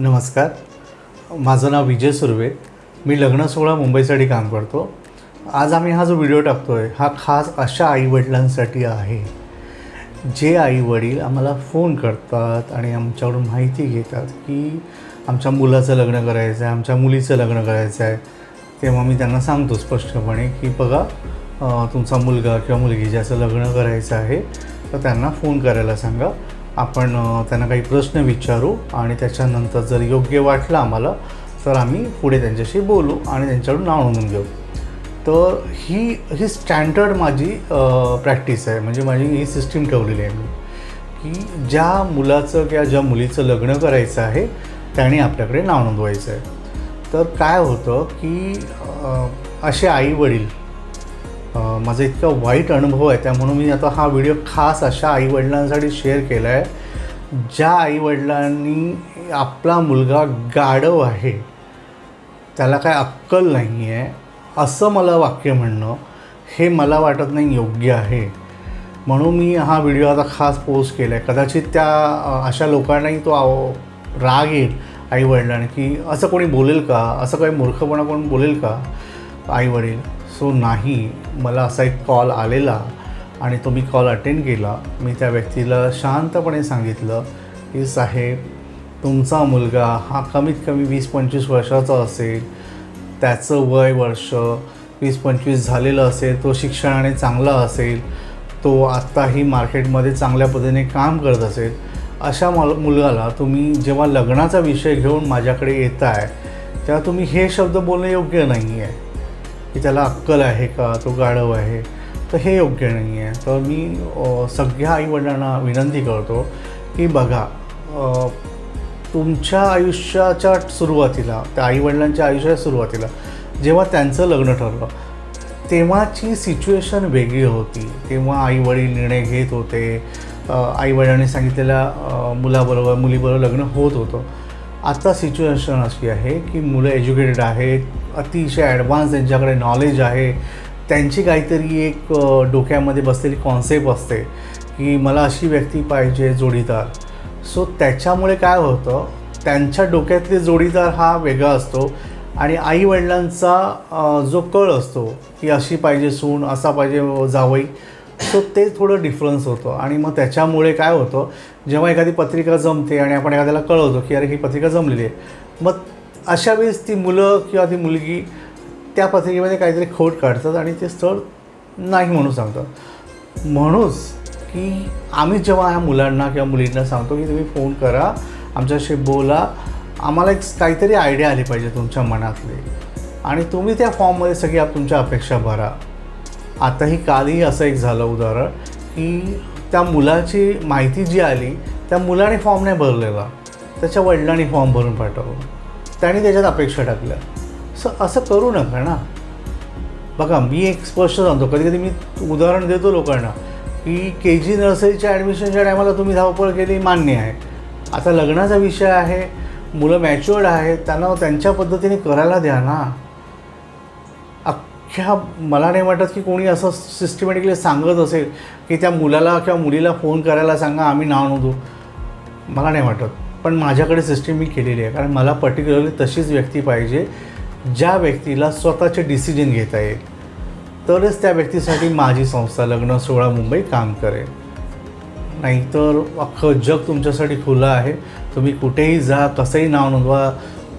नमस्कार. माझं नाव विजय सुर्वे. मी लग्न सोहळा मुंबईसाठी काम करतो. आज आम्ही हा जो व्हिडिओ टाकतो आहे हा खास अशा आईवडिलांसाठी आहे. जे आईवडील आम्हाला फोन करतात आणि आमच्याकडून माहिती घेतात की आमच्या मुलाचं लग्न करायचं आहे आमच्या मुलीचं लग्न करायचं आहे तेव्हा मी त्यांना सांगतो स्पष्टपणे की बघा तुमचा मुलगा किंवा मुलगी ज्याचं लग्न करायचं आहे तर त्यांना फोन करायला सांगा. आपण त्यांना काही प्रश्न विचारू आणि त्याच्यानंतर जर योग्य वाटलं आम्हाला तर आम्ही पुढे त्यांच्याशी बोलू आणि त्यांच्याकडून नाव नोंदून घेऊ. तर ही ही स्टँडर्ड माझी प्रॅक्टिस आहे. म्हणजे माझी ही सिस्टीम ठेवलेली आहे मी. की ज्या मुलाचं किंवा ज्या मुलीचं लग्न करायचं आहे त्याने आपल्याकडे नाव नोंदवायचं आहे. तर काय होतं की असे आई वडील माझा इतका वाईट अनुभव आहे त्यामुळं मी आता हा व्हिडिओ खास अशा आईवडिलांसाठी शेअर केला आहे ज्या आईवडिलांनी आपला मुलगा गाढव आहे त्याला काय अक्कल नाही आहे असं मला वाक्य म्हणणं हे मला वाटत नाही योग्य आहे. म्हणून मी हा व्हिडिओ आता खास पोस्ट केला आहे कदाचित त्या अशा लोकांनाही तो आव राग येईल आईवडिलांनी की असं कोणी बोलेल का? असं काही मूर्खपणा कोण बोलेल का? आईवडील? सो नाही मला असा एक कॉल आलेला आणि तो मी कॉल अटेंड केला. मी त्या व्यक्तीला शांतपणे सांगितलं की साहेब तुमचा मुलगा हा कमीत कमी वीस पंचवीस वर्षाचा असेल त्याचं वय वर्ष वीस पंचवीस झालेलं असेल तो शिक्षणाने चांगला असेल तो आत्ताही मार्केटमध्ये चांगल्या पद्धतीने काम करत असेल अशा मल मुलगाला तुम्ही जेव्हा लग्नाचा विषय घेऊन माझ्याकडे येत आहे तेव्हा तुम्ही हे शब्द बोलणं योग्य नाही आहे की त्याला अक्कल आहे का? तो गाढव आहे. तर हे योग्य नाही आहे तर मी सगळ्या आईवडिलांना विनंती करतो की बघा तुमच्या आयुष्याच्या सुरुवातीला त्या आईवडिलांच्या आयुष्याच्या सुरुवातीला जेव्हा त्यांचं लग्न ठरलं तेव्हाची सिच्युएशन वेगळी होती. तेव्हा आईवडील निर्णय घेत होते. आईवडिलांनी सांगितलेल्या मुलाबरोबर मुलीबरोबर लग्न होत होतं. आता सिच्युएशन अशी आहे की मुलं एज्युकेटेड आहेत अतिशय ॲडव्हान्स त्यांच्याकडे नॉलेज आहे. त्यांची काहीतरी एक डोक्यामध्ये बसलेली कॉन्सेप्ट असते की मला अशी व्यक्ती पाहिजे जोडीदार. सो त्याच्यामुळे काय होतं त्यांच्या डोक्यातले जोडीदार हा वेगळा असतो आणि आईवडिलांचा जो कळ असतो की अशी पाहिजे सून असा पाहिजे जावई सो ते थोडं डिफरन्स होतं. आणि मग त्याच्यामुळे काय होतं जेव्हा एखादी पत्रिका जमते आणि आपण एखाद्याला कळवतो की अरे ही पत्रिका जमलेली आहे मग अशा वेळेस ती मुलं किंवा ती मुलगी त्या पत्रिकेमध्ये काहीतरी खोट काढतात आणि ते स्थळ नाही म्हणून सांगतात. म्हणूनच की आम्ही जेव्हा ह्या मुलांना किंवा मुलींना सांगतो की तुम्ही फोन करा आमच्याशी बोला आम्हाला एक काहीतरी आयडिया आली पाहिजे तुमच्या मनातली. आणि तुम्ही त्या फॉर्ममध्ये सगळी आप तुमच्या अपेक्षा भरा. आताही कालही असं एक झालं उदाहरण की त्या मुलाची माहिती जी आली त्या मुलाने फॉर्म नाही भरलेला. त्याच्या वडिलांनी फॉर्म भरून पाठवला. त्याने त्याच्यात अपेक्षा टाकल्या. स असं करू नका ना. बघा मी एक स्पष्ट सांगतो. कधी कधी मी उदाहरण देतो लोकांना की के जी नर्सरीच्या ॲडमिशनच्या टायमाला तुम्ही धावपळ केली मान्य आहे. आता लग्नाचा विषय आहे मुलं मॅच्युअर्ड आहेत त्यांना त्यांच्या पद्धतीने करायला द्या ना. ह्या मला नाही वाटत की कोणी असं सिस्टमॅटिकली सांगत असेल की त्या मुलाला किंवा मुलीला फोन करायला सांगा आम्ही नाव नव्हतो मला नाही वाटत. पण माझ्याकडे सिस्टीम मी केलेली आहे. कारण मला पर्टिक्युलरली तशीच व्यक्ती पाहिजे ज्या व्यक्तीला स्वतःचे डिसिजन घेता येईल. तरच त्या व्यक्तीसाठी माझी संस्था लग्न सोहळा मुंबई काम करेल. नाहीतर अख्खं जग तुमच्यासाठी खुलं आहे. तुम्ही कुठेही जा कसंही नाव नोंदवा.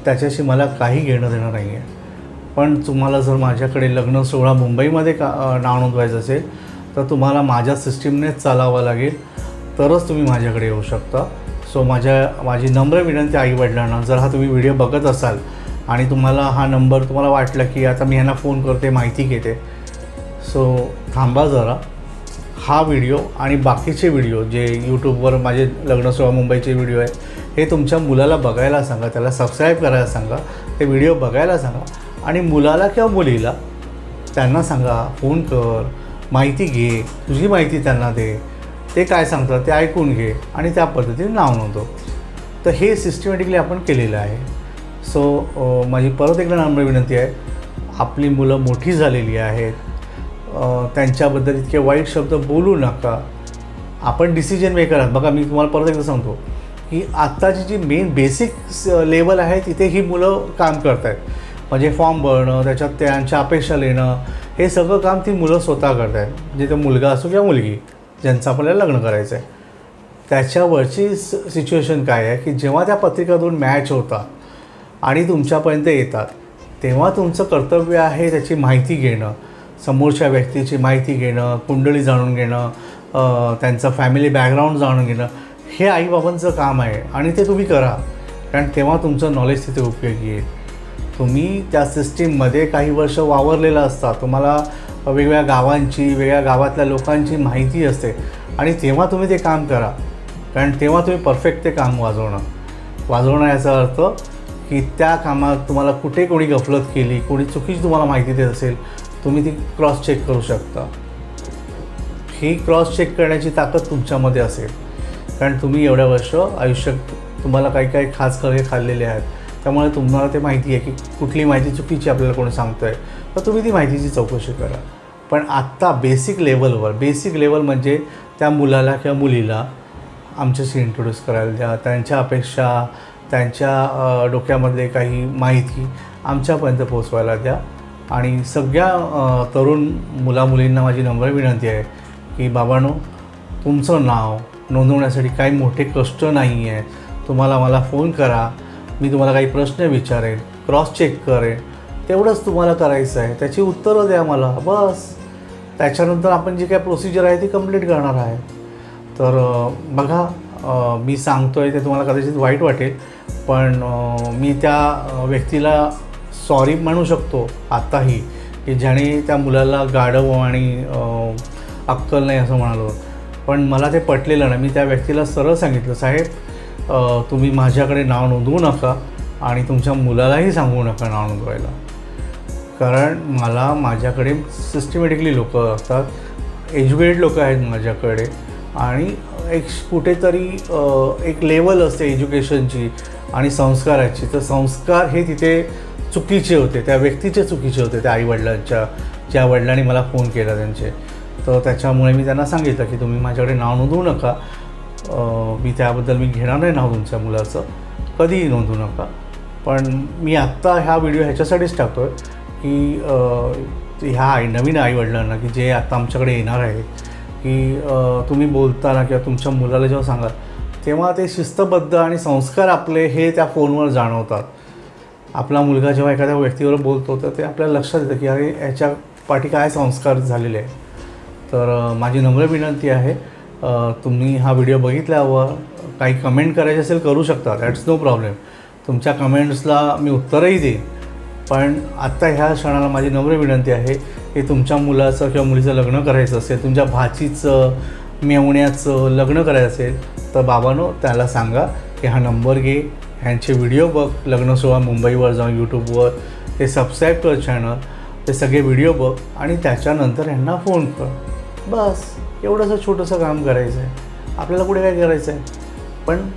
त्याच्याशी मला काही घेणं देणं नाही आहे पण तुम्हाला जर माझ्याकडे लग्न सोहळा मुंबईमध्ये का नाव नोंदवायचं असेल तर तुम्हाला माझ्या सिस्टीमनेच चालावं लागेल. तरच तुम्ही माझ्याकडे येऊ शकता. सो माझ्या माझी नम्र विनंती आईवडिलांना जर हा तुम्ही व्हिडिओ बघत असाल आणि तुम्हाला हा नंबर तुम्हाला वाटला की आता मी ह्यांना फोन करते माहिती घेते. सो थांबा जरा. हा व्हिडिओ आणि बाकीचे व्हिडिओ जे यूट्यूबवर माझे लग्न सोहळा मुंबईचे व्हिडिओ आहे हे तुमच्या मुलाला बघायला सांगा त्याला सबस्क्राईब करायला सांगा ते व्हिडिओ बघायला सांगा. आणि मुलाला किंवा मुलीला त्यांना सांगा फोन कर माहिती घे तुझी माहिती त्यांना दे. ते काय सांगतात ते ऐकून घे आणि त्या पद्धतीने नाव नोंदव. तर हे सिस्टमॅटिकली आपण केलेलं आहे. सो माझी परत एकदा नम्र विनंती आहे. आपली मुलं मोठी झालेली आहेत. त्यांच्याबद्दल इतके वाईट शब्द बोलू नका. आपण डिसिजन मेकर आहात. बघा मी तुम्हाला परत एकदा सांगतो की आत्ताची जी मेन बेसिक लेवल आहे तिथे ही मुलं काम करत आहेत म्हणजे फॉर्म भरणं त्याच्यात त्यांच्या अपेक्षा लिहिणं हे सगळं काम ती मुलं स्वतः करत आहेत म्हणजे तो मुलगा असो किंवा मुलगी ज्यांचं आपल्याला लग्न करायचं आहे त्याच्यावरची स सिच्युएशन काय आहे की जेव्हा त्या पत्रिका दोन मॅच होतात आणि तुमच्यापर्यंत येतात तेव्हा तुमचं कर्तव्य आहे त्याची माहिती घेणं समोरच्या व्यक्तीची माहिती घेणं कुंडली जाणून घेणं त्यांचं फॅमिली बॅकग्राऊंड जाणून घेणं हे आईबाबांचं काम आहे आणि ते तुम्ही करा. कारण तेव्हा तुमचं नॉलेज तिथे उपयोगी येईल. तुम्ही त्या सिस्टीममध्ये काही वर्ष वावरलेलं असता तुम्हाला वेगवेगळ्या गावांची वेगळ्या गावातल्या लोकांची माहिती असते आणि तेव्हा तुम्ही ते काम करा. कारण तेव्हा तुम्ही परफेक्ट ते काम वाजवणं वाजवणं याचा अर्थ की त्या कामात तुम्हाला कुठे कोणी गफलत केली कोणी चुकीची तुम्हाला माहिती देत असेल तुम्ही ती क्रॉस चेक करू शकता. ही क्रॉस चेक करण्याची ताकद तुमच्यामध्ये असेल. कारण तुम्ही एवढ्या वर्ष आयुष्यात तुम्हाला काही काही खास खरे खाल्लेले आहेत. त्यामुळे तुम्हाला ते माहिती आहे की कुठली माहिती चुकीची आपल्याला कोणी सांगतो आहे तर तुम्ही ती माहितीची चौकशी करा. पण आत्ता बेसिक लेवलवर बेसिक लेवल म्हणजे त्या मुलाला किंवा मुलीला आमच्याशी इंट्रोड्यूस करायला द्या. त्यांच्या अपेक्षा त्यांच्या डोक्यामध्ये डोक्यामधले काही माहिती आमच्यापर्यंत पोचवायला द्या. आणि सगळ्या तरुण मुलामुलींना माझी नम्र विनंती आहे की बाबांनो तुमचं नाव नोंदवण्यासाठी काही मोठे कष्ट नाही आहे तुम्हाला मला फोन करा. मी तुम्हाला काही प्रश्न विचारेन क्रॉस चेक करेन तेवढंच तुम्हाला करायचं आहे. त्याची उत्तरं द्या मला बस. त्याच्यानंतर आपण जी काय प्रोसिजर आहे ती कंप्लीट करणार आहे. तर बघा मी सांगतो आहे ते तुम्हाला कदाचित वाईट वाटेल पण मी त्या व्यक्तीला सॉरी म्हणू शकतो आत्ताही की ज्याने त्या मुलाला गाढवं आणि अक्कल नाही असं म्हणालो. पण मला ते पटलेलं नाही. मी त्या व्यक्तीला सरळ सांगितलं साहेब तुम्ही माझ्याकडे नाव नोंदवू नका आणि तुमच्या मुलालाही सांगू नका नाव नोंदवायला. कारण मला माझ्याकडे सिस्टमॅटिकली लोक असतात एज्युकेटेड लोक आहेत माझ्याकडे आणि एक कुठेतरी एक लेवल असते एज्युकेशनची आणि संस्काराची. तर संस्कार हे तिथे चुकीचे होते त्या व्यक्तीचे चुकीचे होते त्या आईवडिलांच्या ज्या वडिलांनी मला फोन केला त्यांचे. तर त्याच्यामुळे मी त्यांना सांगितलं की तुम्ही माझ्याकडे नाव नोंदवू नका. मी त्याबद्दल मी घेणार नाही नाव हो तुमच्या मुलाचं. कधीही नोंदवू नका. पण मी आत्ता ह्या व्हिडिओ ह्याच्यासाठीच टाकतो आहे की ह्या आई नवीन आईवडिलांना की जे आत्ता आमच्याकडे येणार आहेत की तुम्ही बोलताना किंवा तुमच्या मुलाला जेव्हा सांगाल तेव्हा ते शिस्तबद्ध आणि संस्कार आपले हे त्या फोनवर जाणवतात. आपला मुलगा जेव्हा एखाद्या व्यक्तीवर बोलतो तर ते आपल्याला लक्षात येतं की अरे याच्या पाठी काय संस्कार झालेले आहे तर माझी नम्र विनंती आहे. तुम्ही हा व्हिडिओ बघितल्यावर काही कमेंट करायचे असेल करू शकता. दॅट्स नो प्रॉब्लेम तुमच्या कमेंट्सला मी उत्तरही देईन. पण आत्ता ह्या क्षणाला माझी नम्र विनंती आहे की तुमच्या मुलाचं किंवा मुलीचं लग्न करायचं असेल तुमच्या भाचीचं मेवण्याचं लग्न करायचं असेल तर बाबानो त्याला सांगा की हा नंबर घे ह्यांचे व्हिडिओ बघ लग्न सोहळा मुंबईवर जाऊन यूट्यूबवर ते सबस्क्राईब कर चॅनल ते सगळे व्हिडिओ बघ आणि त्याच्यानंतर ह्यांना फोन कर. बस एवढंसं छोटंसं काम करायचं आहे आपल्याला कुठे काय करायचं आहे पण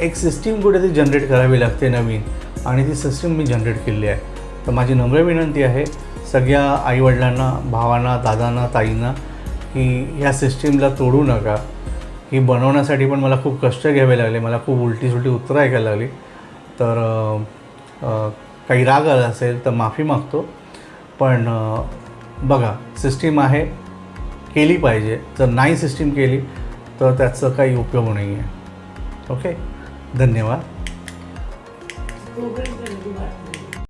एक सिस्टीम कुठे ती जनरेट करावी लागते नवीन आणि ती सिस्टीम मी जनरेट केली आहे. तर माझी नम्र विनंती आहे सगळ्या आईवडिलांना भावांना दादांना ताईंना की ह्या सिस्टीमला तोडू नका. ही बनवण्यासाठी पण मला खूप कष्ट घ्यावे लागले मला खूप उलटी सुलटी उत्तरं ऐकायला लागली. तर काही राग आला असेल तर माफी मागतो. पण बघा सिस्टीम आहे केली पाहिजे. जर नाही सिस्टीम केली तर त्याचं काही उपयोग नाही आहे ओके धन्यवाद.